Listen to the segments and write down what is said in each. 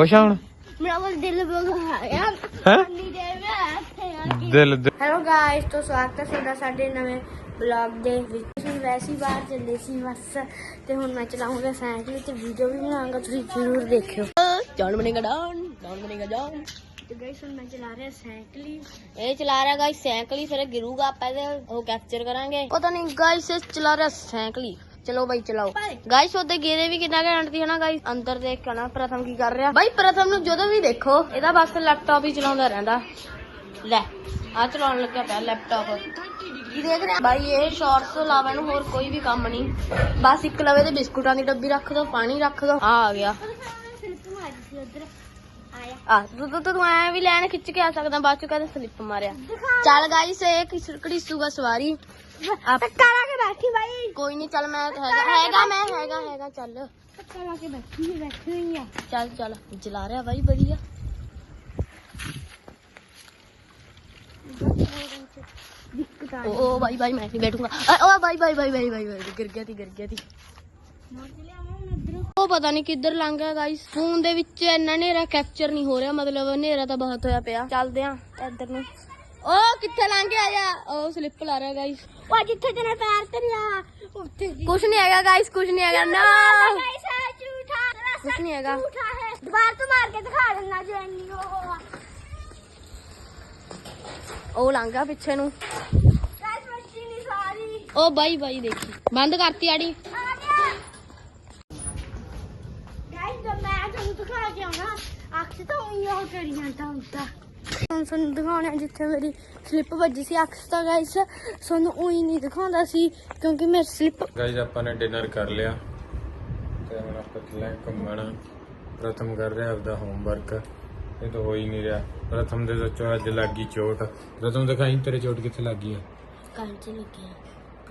ਖੁਸ਼ ਆ ਹੁਣ? ਮੇਰਾ ਦਿਲ ਬਗਾ ਯਾਰ। ਹੈ? ਨਹੀਂ ਦੇ ਮੈਂ ਦਿਲ ਹੈਲੋ ਗਾਇਸ ਤੋਂ ਸਵਾਗਤ ਹੈ ਤੁਹਾਡਾ ਸਾਡੇ ਨਵੇਂ ਬਲੌਗ ਦੇ ਵਿੱਚ। ਅਸੀਂ ਵੈਸੀ ਬਾਹਰ ਚੱਲੇ ਸੀ ਬਸ ਤੇ ਹੁਣ ਮੈਂ ਚਲਾਉਂਗਾ ਸਾਈਕਲ ਤੇ ਵੀਡੀਓ ਵੀ ਬਣਾਉਂਗਾ ਤੁਸੀਂ ਜ਼ਰੂਰ ਦੇਖਿਓ। ਜਾਨ ਬਣੇਗਾ ਡਾਊਨ ਡਾਊਨ ਬਣੇਗਾ ਡਾਊਨ ਤੇ ਗਾਇਸ ਹੁਣ ਮੈਂ ਚਲਾ ਰਿਹਾ ਸਾਈਕਲ ਹੀ। ਇਹ ਚਲਾ ਰਿਹਾ ਗਾਇਸ ਸਾਈਕਲ ਹੀ ਫਿਰ ਗਿਰੂਗਾ ਆਪਾਂ ਇਹਦੇ ਉਹ ਕੈਪਚਰ ਕਰਾਂਗੇ। ਪਤਾ ਨਹੀਂ ਗਾਇਸ ਇਹ ਚਲਾ ਰਿਹਾ ਸਾਈਕਲ ਹੀ। ਚਲੋ ਬਾਈ ਚਲਾਓ। ਗਾਇਸ ਉਹਦੇ ਗੇਰੇ ਵੀ ਕਿੰਨਾ ਘੈਂਟ ਦੀ ਹਨਾ ਗਾਇਸ ਅੰਦਰ ਦੇਖ ਕੇ ਨਾ ਪ੍ਰਥਮ ਕੀ ਕਰ ਰਿਹਾ? ਬਾਈ ਪ੍ਰਥਮ ਨੂੰ ਜਦੋਂ ਵੀ ਦੇਖੋ ਇਹਦਾ ਬਸ ਲੈਪਟਾਪ ਹੀ ਚਲਾਉਂਦਾ ਰਹਿੰਦਾ। ਲੈ ਆ ਚਲਾਉਣ ਲੱਗਿਆ ਪਿਆ ਲੈਪਟਾਪ ਕੀ ਦੇਖ ਰਿਹਾ? ਬਾਈ ਇਹ ਸ਼ਾਰਟਸ ਤੋਂ ਇਲਾਵਾ ਇਹਨੂੰ ਹੋਰ ਕੋਈ ਵੀ ਕੰਮ ਨਹੀਂ। ਬਸ ਇੱਕ ਲਵੇ ਤੇ ਬਿਸਕੁਟਾਂ ਦੀ ਡੱਬੀ ਰੱਖ ਦੋ ਪਾਣੀ ਰੱਖ ਦੋ। ਆ ਆ ਗਿਆ। ਆ ਤੂੰ ਤੂੰ ਤੂੰ ਐ ਵੀ ਲੈਣ ਖਿੱਚ ਕੇ ਆ ਸਕਦਾ ਬਾਅਦ ਚ ਕਹਿੰਦੇ ਸਲਿੱਪ ਮਾਰਿਆ। ਚੱਲ ਗਾਈਸ ਇਹ ਕਿਸਕੜੀ ਸੂਗਾ ਸਵਾਰੀ? ਕਰਾ ਕੇ ਬੈਠੀ ਬਾਈ ਕੋਈ ਨਹੀਂ ਚੱਲ ਮੈਂ ਹੈਗਾ ਹੈਗਾ ਮੈਂ ਹੈਗਾ ਹੈਗਾ ਚੱਲ ਕਰਾ ਕੇ ਬੈਠੀ ਬੈਠੀ ਹੋਈ ਆ ਚੱਲ ਚੱਲ ਜਲਾ ਰਿਹਾ ਬਾਈ ਵਧੀਆ ओ ओ भाई भाई मैं नहीं बैठूंगा अ, ओ भाई भाई भाई भाई भाई भाई गिर ਗਿਆ ਤੀ ਗਿਰ ਗਿਆ ਤੀ ਉਹ ਪਤਾ ਨਹੀਂ ਕਿੱਧਰ ਲੰਘ ਗਿਆ ਗਾਇਸ ਫੋਨ ਦੇ ਵਿੱਚ ਇੰਨਾ ਹਨੇਰਾ ਕੈਪਚਰ ਨਹੀਂ ਹੋ ਰਿਹਾ ਮਤਲਬ ਹਨੇਰਾ ਤਾਂ ਬਹੁਤ ਹੋਇਆ ਪਿਆ ਚੱਲਦੇ ਆ ਇੱਧਰ ਨੂੰ ਉਹ ਕਿੱਥੇ ਲੰਘ ਗਿਆ ਆ ਉਹ ਸਲਿੱਪ ਲਾ ਰਿਹਾ ਗਾਇਸ ਉਹ ਜਿੱਥੇ ਤੇਰੇ ਪੈਰ ਤੇ ਲਿਆ ਉੱਥੇ ਕੁਝ ਨਹੀਂ ਹੈਗਾ ਗਾਇਸ ਕੁਝ ਨਹੀਂ ਹੈਗਾ। ਨਾ ਕੁਝ ਨਹੀਂ ਹੈਗਾ। ਦੁਬਾਰ ਤੋਂ ਮਾਰ ਕੇ ਦਿਖਾ ਦੇਣਾ ਜੇ ਇੰਨੀ ਉਹ ਉਹ ਲੰਘਾ ਪਿੱਛੇ ਨੂੰ। ਉਹ ਬਾਈ ਬਾਈ ਦੇਖੀ। ਬੰਦ ਕਰਤੀ ਆੜੀ। ਹੁਣ ਤੁਹਾਨੂੰ ਦਿਖਾਉਣਾ ਜਿੱਥੇ ਮੇਰੀ ਸਲਿੱਪ ਵੱਜੀ ਸੀ ਅਕਸ ਤਾਂ ਗਾਇਸ ਤੁਹਾਨੂੰ ਉਹੀ ਨਹੀਂ ਦਿਖਾਉਂਦਾ ਸੀ ਕਿਉਂਕਿ ਮੇਰੀ ਸਲਿੱਪ ਗਾਇਸ ਆਪਾਂ ਨੇ ਡਿਨਰ ਕਰ ਲਿਆ। ਤੇ ਹੁਣ ਆਪਾਂ ਚੱਲੇ ਘੁੰਮਣ। ਪ੍ਰਥਮ ਕਰ ਰਿਹਾ ਆਪਦਾ ਹੋਮਵਰਕ ਇਹ ਤਾਂ ਹੋ ਹੀ ਨਹੀਂ ਰਿਹਾ। ਪ੍ਰਥਮ ਦੇ ਸੱਚੋ ਅੱਜ ਲੱਗੀ ਚੋਟ। ਪ੍ਰਥਮ ਦਿਖਾਈ ਤੇਰੇ ਚੋਟ ਕਿੱਥੇ ਲੱਗੀ ਹੈ ਕੰਨ ਚ ਲੱਗਿਆ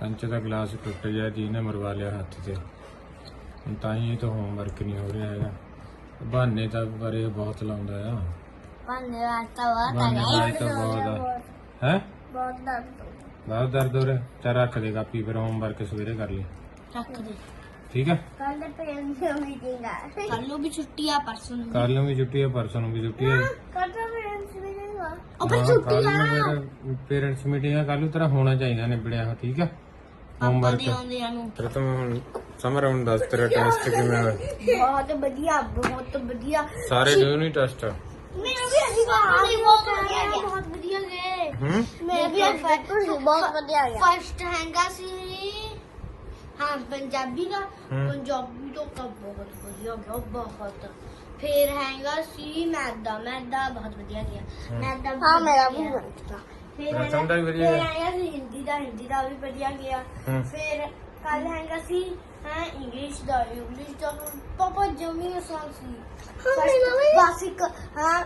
ਕੰਚ ਦਾ ਗਲਾਸ ਟੁੱਟ ਗਿਆ ਜੀ ਨੇ ਮਰਵਾ ਲਿਆ ਹੱਥ ਤੇ। ਹੁਣ ਤਾਂ ਹੀ ਇਹ ਤਾਂ ਹੋਮਵਰਕ ਨਹੀਂ ਹੋ ਰਿਹਾ ਹੈਗਾ। ਬਹਾਨੇ ਤਾਂ ਬਾਰੇ ਬਹੁਤ ਲਾਉਂਦਾ ਆ। ਪੰਨੇ ਵਾਸਤਾ ਵਾ ਤਾਂ ਬਹੁਤ ਆ। ਹੈ? ਬਹੁਤ ਦਰਦ ਬਹੁਤ ਦਰਦ ਹੋ ਰਿਹਾ। ਚਾ ਰੱਖ ਦੇ ਕਾਪੀ ਫਿਰ ਹੋਮਵਰਕ ਸਵੇਰੇ ਕਰ ਲਈ। ਰੱਖ ਦੇ। ਠੀਕ ਹੈ ਕੱਲ ਦੇ ਪੇਰੈਂਟਸ ਮੀਟਿੰਗ ਆ। ਕੱਲ ਨੂੰ ਵੀ ਛੁੱਟੀ ਆ ਪਰਸੋਂ ਨੂੰ ਕੱਲ ਨੂੰ ਵੀ ਛੁੱਟੀ ਹੈ ਪਰਸੋਂ ਨੂੰ ਵੀ ਛੁੱਟੀ ਹੈ ਕੱਲ ਤੋਂ ਪੇਰੈਂਟਸ ਮੀਟਿੰਗ ਆ। ਕੱਲ ਨੂੰ ਪੇਰੈਂਟਸ ਮੀਟਿੰਗ ਆ ਕੱਲ ਨੂੰ ਤੇਰਾ ਹੋਣਾ ਚਾਹੀਦਾ ਨਿਬੜਿਆ ਹੋ ਠੀਕ ਹੈ ਹੋਮਵਰਕ ਆਉਂਦੇ ਆ ਨੂੰ। ਫਿਰ ਤਾਂ ਮੈਂ ਹੁਣ ਸਮਰ ਹੁਣ ਦੱਸ ਤੇਰਾ ਟੈਸਟ ਕਿਵੇਂ ਹੋਇਆ? ਬਹੁਤ ਵਧੀਆ ਬਹੁਤ ਵਧੀਆ। ਸਾਰੇ ਡਿਊ ਨਹੀਂ ਟੈਸਟ ਮੇਰਾ ਵੀ ਅਸੀਂ ਬਹੁਤ ਵਧੀਆ ਗਿਆ ਬਹੁਤ ਵਧੀਆ ਗਏ। ਹੂੰ? ਮੇਰਾ ਵੀ ਬਹੁਤ ਵਧੀਆ ਗਿਆ। ਫਸਟ ਹੈਂਗਾ ਸੀ। ਹਾਂ ਪੰਜਾਬੀ ਦਾ। ਪੰਜਾਬੀ ਤੋਂ ਤਾਂ ਬਹੁਤ ਵਧੀਆ ਗਿਆ ਬਹੁਤ। ਫਿਰ ਹੈਂਗਾ ਸੀ ਮੈਥ ਦਾ ਮੈਥ ਦਾ ਬਹੁਤ ਵਧੀਆ ਗਿਆ। ਹਮ। ਮੈਥ ਦਾ ਹਾਂ ਮੇਰਾ ਵੀ ਵਧੀਆ। ਫਿਰ ਦਾ ਵੀ ਵਧੀਆ ਫਿਰ ਗਿਆ। ਹੈਗਾ ਸੀ ਹਿੰਦੀ ਦਾ। ਹਿੰਦੀ ਦਾ ਵੀ ਵਧੀਆ ਗਿਆ। ਫਿਰ ਕੱਲ ਹੈਗਾ ਸੀ ਹਾਂ ਇੰਗਲਿਸ਼ ਦਾ ਇੰਗਲਿਸ਼ ਦਾ ਪਾਪਾ ਜਮੀ ਆਸਾਨ ਸੀ ਬਸ ਇੱਕ ਹਾਂ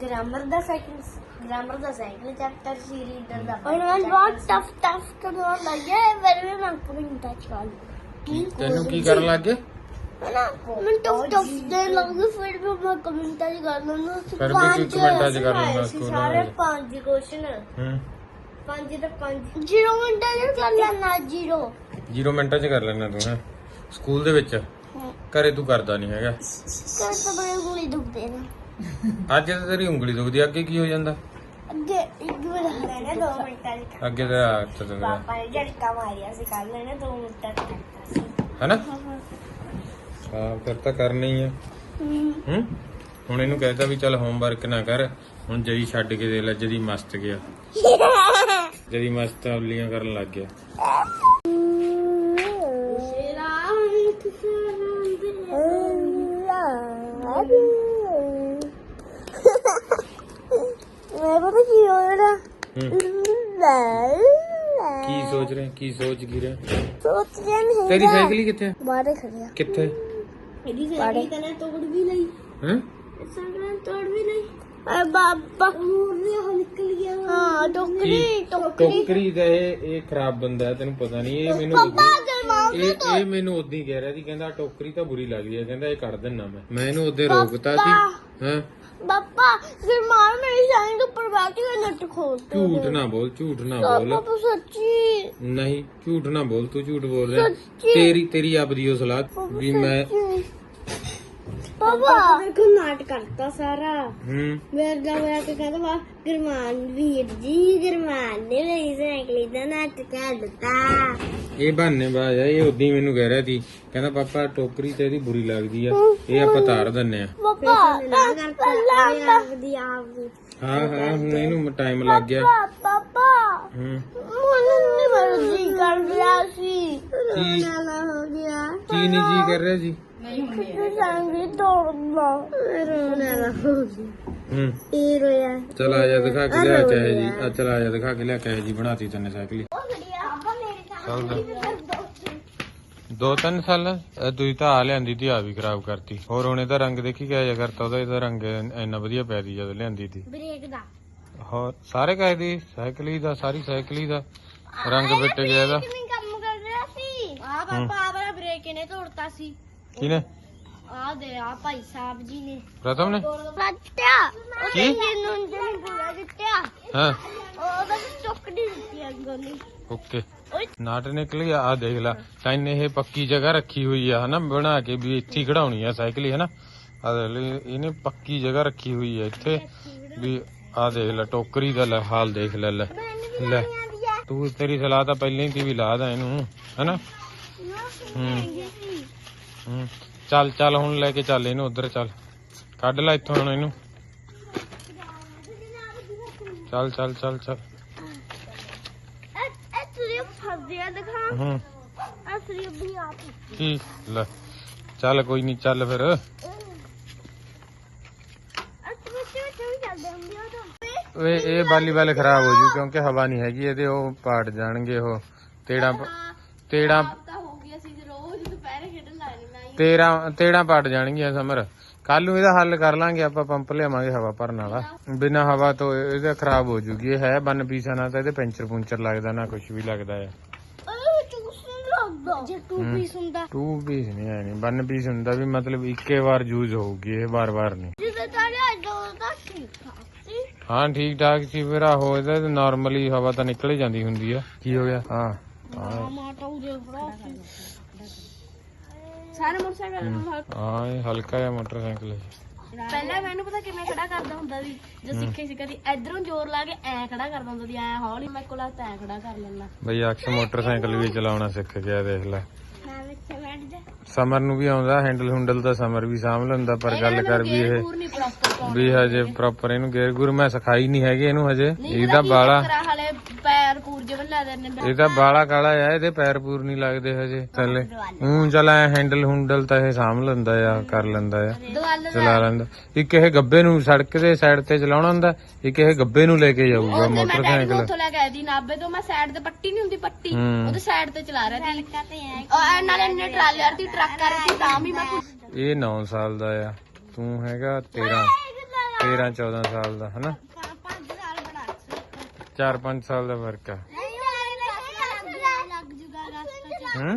ਗ੍ਰਾਮਰ ਦਾ ਸੈਕਿੰਡ ਗ੍ਰਾਮਰ ਦਾ ਸੈਕਿੰਡ ਚੈਪਟਰ ਸੀ ਰੀਡਰ ਦਾ ਹੁਣ ਮੈਂ ਬਹੁਤ ਟਫ ਟਫ ਕਰਨ ਲੱਗੇ ਫਿਰ ਵੀ ਮੈਂ ਕਮੈਂਟ ਟੱਚ ਕਰ ਲਈ ਤੈਨੂੰ ਕੀ ਕਰਨ ਲੱਗ ਮੈਂ ਟਫ ਟਫ ਦੇ ਲੱਗੇ ਫਿਰ ਵੀ ਮੈਂ ਕਮੈਂਟ ਟੱਚ ਕਰ ਲੈਣਾ ਫਿਰ ਵੀ 'ਚ ਕਰ ਸਾਰੇ। ਪੰਜ ਕੁਐਸਚਨ ਹੂੰ ਪੰਜ ਤੇ ਪੰਜ। ਜ਼ੀਰੋ ਮਿੰਟਾਂ ਚ ਕਰ ਲੈਣਾ ਜ਼ੀਰੋ। 0 ਮਿੰਟਾਂ 'ਚ ਕਰ ਲੈਣਾ ਤੂੰ ਹੈ। ਸਕੂਲ ਦੇ ਵਿੱਚ? ਘਰੇ ਤੂੰ ਕਰਦਾ ਨਹੀਂ ਹੈਗਾ। ਕਰ ਤਾਂ ਬੜੇ ਗੋਲੀ ਦੁਖਦੇ ਨੇ। ਅੱਜ ਤਾਂ ਤੇਰੀ ਉਂਗਲੀ ਦੁਖਦੀ ਅੱਗੇ ਕੀ ਹੋ ਜਾਂਦਾ? ਅੱਗੇ ਇੱਕ ਵਾਰ ਲੈਣਾ ਦੋ ਮਿੰਟਾਂ ਚ ਅੱਗੇ ਤਾਂ ਹੱਥ ਦੁਖਦਾ। ਪਾਪਾ ਨੇ ਝਟਕਾ ਮਾਰਿਆ ਸੀ ਕੱਲ ਲੈਣਾ ਦੋ ਮਿੰਟਾਂ ਚ ਕਰਤਾ ਸੀ। ਹੈਨਾ? ਹਾਂ ਫਿਰ ਤਾਂ ਕਰਨਾ ਹੀ ਆ। ਹੂੰ। ਹੁਣ ਇਹਨੂੰ ਕਹਿਤਾ ਵੀ ਚੱਲ ਹੋਮਵਰਕ ਨਾ ਕਰ। ਹੁਣ ਜਦੀ ਛੱਡ ਕੇ ਦੇ ਲੈ ਜਦੀ ਮਸਤ ਗਿਆ। ਜਦੀ ਮਸਤ ਉਲੀਆਂ ਕਰਨ ਲੱਗ ਗਿਆ। ਮੈਂ ਪਤਾ ਕੀ ਹੋ। ਰਿਹਾ ਹੂੰ ਕੀ ਸੋਚ ਰਹੇ? ਕੀ ਸੋਚ ਕੀ ਰਹੇ? ਸੋਚ ਰਿਹਾ ਨਹੀਂ ਤੇਰੀ ਸਾਈਕਲ ਹੀ ਕਿੱਥੇ? ਬਾਰੇ ਖੜਿਆ ਕਿੱਥੇ? ਇਹਦੀ ਸਾਈਕਲ ਤਾਂ ਤੋੜ ਵੀ ਲਈ। ਹੈ? ਸਾਈਕਲ ਤੋੜ ਵੀ ਲਈ। ਅਰੇ ਬਾਬਾ। ਮੂਰਨੇ ਹੋ ਨਿਕਲ ਗਿਆ ਹਾਂ ਟੋਕਰੀ। ਟੋਕਰੀ ਟੋਕਰੀ ਦਾ ਇਹ ਇਹ ਖਰਾਬ ਬੰਦਾ ਹੈ, ਤੈਨੂੰ ਪਤਾ ਨਹੀਂ ਇਹ ਮੈਨੂੰ ਪਾਪਾ ਇਹ ਇਹ ਮੈਨੂੰ ਉਦੋਂ ਹੀ ਕਹਿ ਰਿਹਾ ਸੀ ਕਹਿੰਦਾ ਟੋਕਰੀ ਤਾਂ ਬੁਰੀ ਲੱਗਦੀ ਹੈ ਕਹਿੰਦਾ ਇਹ ਕੱਢ ਦਿੰਨਾ ਮੈਂ। ਮੈਂ ਇਹਨੂੰ ਉਹਦੇ ਰੋਕਤਾ ਸੀ ਹਾਂ? ਪਾਪਾ ਫਿਰ ਮਾਰ ਮੇਰੀ ਸਾਈਕਲ ਉੱਪਰ ਬੈਠ ਕੇ ਨੱਟ ਖੋਲ ਝੂਠ ਨਾ ਬੋਲ ਝੂਠ ਨਾ ਬੋਲ। ਪਾਪਾ ਸੱਚੀ। ਨਹੀਂ ਝੂਠ ਨਾ ਬੋਲ ਤੂੰ ਝੂਠ ਬੋਲ ਰਿਹਾ। ਸੱਚੀ। ਤੇਰੀ ਤੇਰੀ ਆਪਦੀ ਉਹ ਸਲਾਹ ਵੀ ਮੈਂ ਪਾਪਾ ਦੇਖੋ ਨਾਟ ਕਰਤਾ ਸਾਰਾ। ਹੂੰ। ਮੇਰੇ ਦਾ ਹੋਇਆ ਕਿ ਕਹਿੰਦਾ ਵਾ? ਗਰਮਾਨ ਵੀਰ ਜੀ ਗਰਮਾਨ ਨੇ ਮੇਰੀ ਸਾਈਕਲ ਦਾ ਨਾਟ ਕਰ ਦਿੱਤਾ। ਇਹ ਬਹਾਨੇ ਬਾਜ ਆ ਇਹ ਉਦੀ ਮੈਨੂੰ ਕਹਿ ਰਿਹਾ ਸੀ। ਕਹਿੰਦਾ ਪਾਪਾ ਟੋਕਰੀ ਤੇ ਇਹਦੀ ਬੁਰੀ ਲੱਗਦੀ ਆ। ਇਹ ਆਪਾਂ ਤਾਰ ਦਿੰਨੇ ਆ। ਪਾਪਾ ਨਾ ਕਰਤਾ ਆਪਦੀ ਆਪਦੀ ਹਾਂ ਹਾਂ ਹੁਣ ਇਹਨੂੰ ਟਾਈਮ ਲੱਗ ਗਿਆ। ਪਾਪਾ ਹੂੰ। ਮੈਨੂੰ ਨਹੀਂ ਮਰਜ਼ੀ ਕਰ ਰਿਹਾ ਸੀ। ਕੀ ਹੋ ਗਿਆ। ਕੀ ਨਹੀਂ ਜੀ ਕਰ ਰਿਹਾ ਜੀ? ਸੰਗੀ ਤੋੜਨਾ ਰੋਣਾ ਹੋ ਗਿਆ। ਹੂੰ। ਇਹ ਰੋਇਆ? ਚਲ ਆ ਜਾ ਦਿਖਾ ਕੇ ਲਿਆ ਕਹੇ ਜੀ। ਆ ਚਲ ਆ ਜਾ ਦਿਖਾ ਕੇ ਲਿਆ ਕਹੇ ਜੀ। ਬਣਾਤੀ ਤੈਨੇ ਸਾਈਕਲ ਚੱਲ ਦੋ। ਤਿੰਨ ਸਾਲ ਇਹ ਤੁਸੀਂ ਤਾਂ ਆ ਲਿਆਂਦੀ ਤੀ ਆ ਵੀ ਖਰਾਬ ਕਰਤੀ। ਹੋਰ ਹੁਣ ਇਹਦਾ ਰੰਗ ਦੇਖੀ ਕਿਆ ਜਾ ਕਰਤਾ ਉਹਦਾ ਇਹਦਾ ਰੰਗ ਇੰਨਾ ਵਧੀਆ ਪਿਆ ਦੀ ਜਦੋਂ ਲਿਆਂਦੀ ਤੀ। ਹੋਰ ਸਾਰੇ ਕਹੇ ਦੀ ਸਾਈਕਲ ਹੀ ਦਾ ਸਾਰੀ ਸਾਈਕਲ ਹੀ ਦਾ ਰੰਗ ਫਿੱਟ ਗਿਆ ਇਹਦਾ। ਕਿਵੇਂ ਕੰਮ ਕਰ ਰਿਹਾ ਸੀ? ਆ ਪਾਪਾ ਆ ਵਾਲਾ ਬ੍ਰੇਕ ਇਹਨੇ ਤੋੜਤਾ ਸੀ। ਕਿਨੇ ਆ ਦੇ ਆ ਭਾਈ ਸਾਹਿਬ ਜੀ ਨੇ। ਪ੍ਰਥਮ ਨੇ? ਲੱਟਿਆ ਕੀ? ਇਹਨੂੰ ਜਿਹਨੇ ਪੂਰਾ ਦਿੱਤਿਆ ਹਾਂ। ਉਹਦਾ ਚੁੱਕੜੀ ਦਿੱਤੀ ਅੱਗੋਂ ਨਹੀਂ ਓਕੇ। ਨਾਟ ਨਿਕਲ ਗਿਆ ਆ ਦੇਖ ਲੈ। ਤੈਨੇ ਇਹ ਪੱਕੀ ਜਗ੍ਹਾ ਰੱਖੀ ਹੋਈ ਆ ਹਨਾ? ਬਣਾ ਕੇ ਵੀ ਇੱਥੇ ਖੜਾਉਣੀ ਆ ਸਾਈਕਲ ਹੀ ਹਨਾ? ਆ ਦੇਖ ਲੈ ਇਹਨੇ ਪੱਕੀ ਜਗ੍ਹਾ ਰੱਖੀ ਹੋਈ ਆ ਇੱਥੇ ਵੀ ਆ ਦੇਖ ਲੈ ਟੋਕਰੀ ਦਾ ਲੈ ਹਾਲ ਦੇਖ ਲੈ ਲੈ। ਲੈ ਤੂੰ ਤੇਰੀ ਸਲਾਹ ਤਾਂ ਪਹਿਲਾਂ ਹੀ ਤੀ ਵੀ ਲਾ ਦਾ ਇਹਨੂੰ ਹਨਾ? ਹੂੰ। ਚੱਲ ਚੱਲ ਹੁਣ ਲੈ ਕੇ ਚੱਲ ਇਹਨੂੰ ਉਧਰ ਚੱਲ। ਕੱਢ ਲੈ ਇੱਥੋਂ ਹੁਣ ਇਹਨੂੰ। ਚੱਲ ਚੱਲ ਚੱਲ ਚੱਲ। ਹੂੰ। ਅਸਲੀ ਵੀ ਆਪ ਕੀ? ਲੈ। ਚੱਲ ਕੋਈ ਨਹੀਂ ਚੱਲ ਫਿਰ। ਵਿੱਚ ਵੀ ਚੱਲਦੇ ਹੁੰਦੇ ਆ ਤਾਂ ਓਏ ਇਹ ਵਾਲੀਬਾਲ ਖਰਾਬ ਹੋ ਜੂ ਕਿਉਂਕਿ ਹਵਾ ਨਹੀਂ ਹੈਗੀ ਇਹਦੇ ਉਹ ਪਾੜ ਜਾਣਗੇ ਉਹ। ਤੇੜਾ ਤੇੜਾ ਹੋ ਰੋਜ਼ ਦੁਪਹਿਰੇ ਖੇਡਣ ਤੇੜਾ ਤੇੜਾ ਪਾੜ ਜਾਣਗੀਆਂ ਸਮਰ। ਕੱਲ ਨੂੰ ਇਹਦਾ ਹੱਲ ਕਰ ਲਾਂਗੇ ਆਪਾਂ ਪੰਪ ਲਿਆਵਾਂਗੇ ਹਵਾ ਭਰਨ ਵਾਲਾ। ਬਿਨਾ ਹਵਾ ਤੋਂ ਇਹਦਾ ਖਰਾਬ ਹੋ ਜੂਗੀ। ਇਹ ਹੈ ਬੰਨ ਪੀਸਾ ਨਾ ਤਾਂ ਇਹਦੇ ਪੈਂਚਰ ਪੁੰਚਰ ਲੱਗਦਾ ਨਾ ਕੁਝ ਵੀ ਲੱਗਦਾ ਹੈ ਜੇ ਟੂ ਹੂੰ। ਪੀਸ ਹੁੰਦਾ। ਟੂ ਪੀਸ ਨਹੀਂ ਹੈ ਨਹੀਂ। ਬੰਨ ਪੀਸ ਹੁੰਦਾ ਵੀ ਮਤਲਬ ਇੱਕੇ ਵਾਰ ਯੂਜ਼ ਹੋਊਗੀ ਇਹ ਵਾਰ-ਵਾਰ ਨਹੀਂ। ਜਿੱਦਾਂ ਦੋ ਦਾ ਠੀਕ ਠਾਕ ਸੀ ਹਾਂ ਠੀਕ ਠਾਕ ਸੀ ਫਿਰ ਆਹੋ ਇਹਦਾ ਨਾਰਮਲੀ ਹਵਾ ਤਾਂ ਨਿਕਲ ਹੀ ਜਾਂਦੀ ਹੁੰਦੀ ਆ। ਕੀ ਹੋ ਗਿਆ? ਹਾਂ। ਹਾਂ। ਮਾਟਾ ਉਰੇ ਖੜਾ ਸੀ ਸਾਰੇ ਮੋਟਰਸਾਈਕਲ ਨਾਲ ਹਾਂ ਇਹ ਹਲਕਾ ਜਿਹਾ ਮੋਟਰਸਾਈਕਲ ਹੈ। ਪਹਿਲਾਂ ਮੈਨੂੰ ਪਤਾ ਕਿਵੇਂ ਖੜਾ ਕਰਦਾ ਹੁੰਦਾ ਸੀ ਜੋ ਸਿੱਖੇ ਸੀ ਕਦੀ ਇਧਰੋਂ ਜ਼ੋਰ ਲਾ ਕੇ ਐ ਖੜਾ ਕਰਦਾ ਹੁੰਦਾ ਸੀ ਐ ਹੌਲੀ ਮੈਂ ਕੋਲ ਐ ਖੜਾ ਕਰ ਲੈਣਾ ਬਈ ਅਕਸ਼ ਮੋਟਰਸਾਈਕਲ ਵੀ ਚਲਾਉਣਾ ਸਿੱਖ ਗਿਆ ਦੇਖ ਲੈ। ਸਮਰ ਨੂੰ ਵੀ ਆਉਂਦਾ ਹੈਂਡਲ ਹੁੰਡਲ ਤਾਂ ਸਮਰ ਵੀ ਸਾਂਭ ਲੈਂਦਾ ਪਰ ਗੱਲ ਕਰ ਵੀ ਇਹ ਵੀ ਹਜੇ ਪ੍ਰੋਪਰ ਇਹਨੂੰ ਗੇਰ ਗੁਰ ਮੈਂ ਸਿਖਾਈ ਨਹੀਂ ਹੈਗੀ ਇਹਨੂੰ ਹਜੇ। ਇਹਦਾ ਬਾਲਾ ਲਾ ਨੇ ਇਹਦਾ ਬਾਲਾ ਕਾਲਾ ਆ ਇਹਦੇ ਪੈਰ ਪੂਰ ਨਹੀਂ ਲੱਗਦੇ ਹਜੇ ਥੱਲੇ। ਹੂੰ ਚਲ ਐ ਹੈਂਡਲ ਹੁੰਡਲ ਤਾਂ ਇਹ ਸਾਂਭ ਲੈਂਦਾ ਆ ਕਰ ਲੈਂਦਾ ਆ। ਚਲਾ ਲੈਂਦਾ। ਇੱਕ ਇਹ ਗੱਬੇ ਨੂੰ ਸੜਕ ਦੇ ਸਾਈਡ ਤੇ ਚਲਾਉਣਾ ਹੁੰਦਾ ਇੱਕ ਇਹ ਗੱਬੇ ਨੂੰ ਲੈ ਕੇ ਜਾਊਗਾ ਮੋਟਰਸਾਈਕਲ। ਉੱਥੋਂ ਲੈ ਕੇ ਆਈ ਦੀ ਨਾਬੇ ਤੋਂ। ਮੈਂ ਸਾਈਡ ਤੇ ਪੱਟੀ ਨਹੀਂ ਹੁੰਦੀ ਪੱਟੀ। ਹੂੰ। ਉਹਦੇ ਸਾਈਡ ਤੇ ਚਲਾ ਰਿਹਾ ਸੀ। ਔਰ ਨਾਲੇ ਇਹਨੇ ਟਰੱਕ ਤਾਂ ਵੀ ਮੈਂ ਇਹ 9 ਸਾਲ ਦਾ ਆ। ਤੂੰ ਹੈਗਾ 13 13 14 ਸਾਲ ਦਾ ਹਨਾ? 4-5 ਸਾਲ ਦਾ ਫ਼ਰਕ ਆ। ਹੂੰ?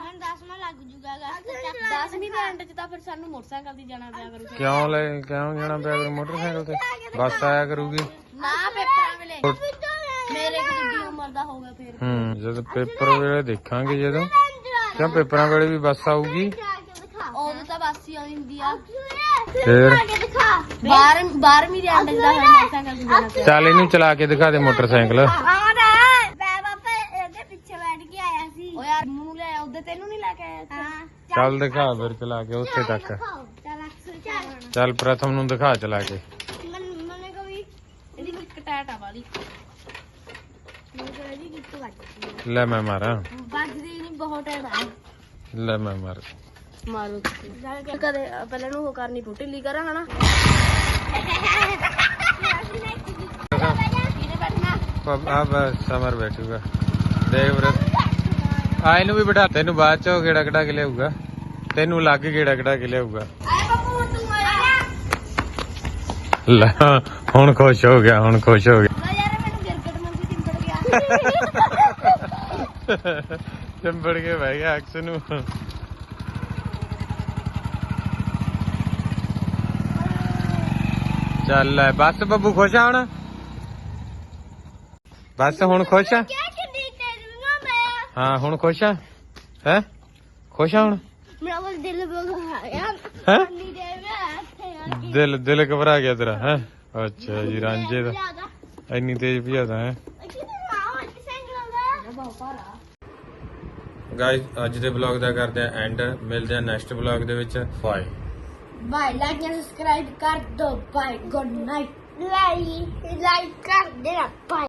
ਹੁਣ 10ਵਾਂ ਲੱਗ ਜੂਗਾ ਰਸਤੇ ਚ 10ਵੀਂ ਦੇ ਐਂਡ ਚ ਤਾਂ ਫਿਰ ਸਾਨੂੰ ਮੋਟਰਸਾਈਕਲ ਤੇ ਜਾਣਾ ਪਿਆ ਕਰੂਗਾ। ਕਿਉਂ ਲੈ ਕਿਉਂ ਜਾਣਾ ਪਿਆ ਕਰੂ ਮੋਟਰਸਾਈਕਲ ਤੇ? ਬੱਸ ਆਇਆ ਕਰੂਗੀ। ਨਾ ਪੇਪਰਾਂ ਵੇਲੇ। ਮੇਰੇ ਕੋਲ ਦੀ ਉਮਰ ਦਾ ਹੋਗਾ ਫਿਰ। ਹੂੰ ਜਦੋਂ ਪੇਪਰ ਵੇਲੇ ਦੇਖਾਂਗੇ ਜਦੋਂ। ਕਿਉਂ ਪੇਪਰਾਂ ਵੇਲੇ ਵੀ ਬੱਸ ਆਊਗੀ? ਉਦੋਂ ਤਾਂ ਬਾਸੀ ਆਉਂਦੀ ਹੁੰਦੀ ਆ। ਫੇਰ? 12 12ਵੀਂ ਦੇ ਐਂਡ ਚ ਤਾਂ ਫਿਰ ਮੋਟਰਸਾਈਕਲ ਤੇ ਜਾਣਾ ਪਿਆ ਚੱਲ ਇਹਨੂੰ ਚਲਾ ਕੇ ਦਿਖਾ ਦੇ ਮੋਟਰਸਾਈਕਲ। ਉਹਦੇ ਤੈਨੂੰ ਨਹੀਂ ਲੈ ਕੇ ਆਇਆ ਹਾਂ। ਚੱਲ ਦਿਖਾ ਫਿਰ ਚਲਾ ਕੇ ਉੱਥੇ ਤੱਕ। ਚੱਲ ਚੱਲ ਚੱਲ। ਪ੍ਰਥਮ ਨੂੰ ਦਿਖਾ ਚਲਾ ਕੇ। ਮਨ ਮਨੇ ਇਹਦੀ ਵਾਲੀ। ਮੈਨੂੰ ਵੱਜਦੀ ਲੈ ਮੈਂ ਮਾਰਾਂ। ਵੱਜਦੀ ਨਹੀਂ ਬਹੁਤ ਆ। ਲੈ ਮੈਂ ਮਾਰ। ਮਾਰੋ ਤੁਸੀਂ। ਕਦੇ ਪਹਿਲਾਂ ਨੂੰ ਉਹ ਕਰਨੀ ਪੂ ਢਿੱਲੀ ਕਰਾਂ ਹਨਾ? ਆ ਬਸ ਸਮਰ ਬੈਠੂਗਾ। ਦੇਖ ਵੀਰ। ਆ ਇਹਨੂੰ ਵੀ ਬਿਠਾ, ਤੈਨੂੰ ਬਾਅਦ ਚ ਗੇੜਾ ਕਢਾ ਕੇ ਲਿਆਊਗਾ। ਤੈਨੂੰ ਲੱਗ ਗੇੜਾ ਕਢਾ ਕੇ ਲਿਆਊਗਾ। ਲੈ, ਹੁਣ ਖੁਸ਼ ਹੋ ਗਿਆ, ਹੁਣ ਖੁਸ਼ ਹੋ ਗਿਆ। ਚੰਬੜ ਕੇ ਬਹਿ ਗਿਆ ਅਕਸ ਨੂੰ। ਚੱਲ ਲੈ, ਬਸ ਬੱਬੂ ਖੁਸ਼ ਆ ਹੁਣ? ਬਸ ਹੁਣ ਖੁਸ਼ ਆ? ਹਾਂ ਹੁਣ ਖੁਸ਼ ਆ? ਹੈ? ਖੁਸ਼ ਆ ਹੁਣ? ਮੇਰਾ ਬਸ ਦਿਲ ਬਗਾ ਯਾਰ ਹੈ? ਨਹੀਂ ਦੇ ਦਿਲ ਦਿਲ ਘਬਰਾ ਗਿਆ ਤੇਰਾ ਹੈ? ਅੱਛਾ ਜੀ ਰਾਂਝੇ ਦਾ। ਇੰਨੀ ਤੇਜ਼ ਭਜਾਦਾ ਹੈ? ਗਾਇਸ ਅੱਜ ਦੇ ਵਲੌਗ ਦਾ ਕਰਦੇ ਆ ਐਂਡ ਮਿਲਦੇ ਆ ਨੈਕਸਟ ਵਲੌਗ ਦੇ ਵਿੱਚ। Bye bye like and subscribe ਕਰ ਦੋ। Bye good night like like ਕਰ ਦੇਣਾ। ਬਾਏ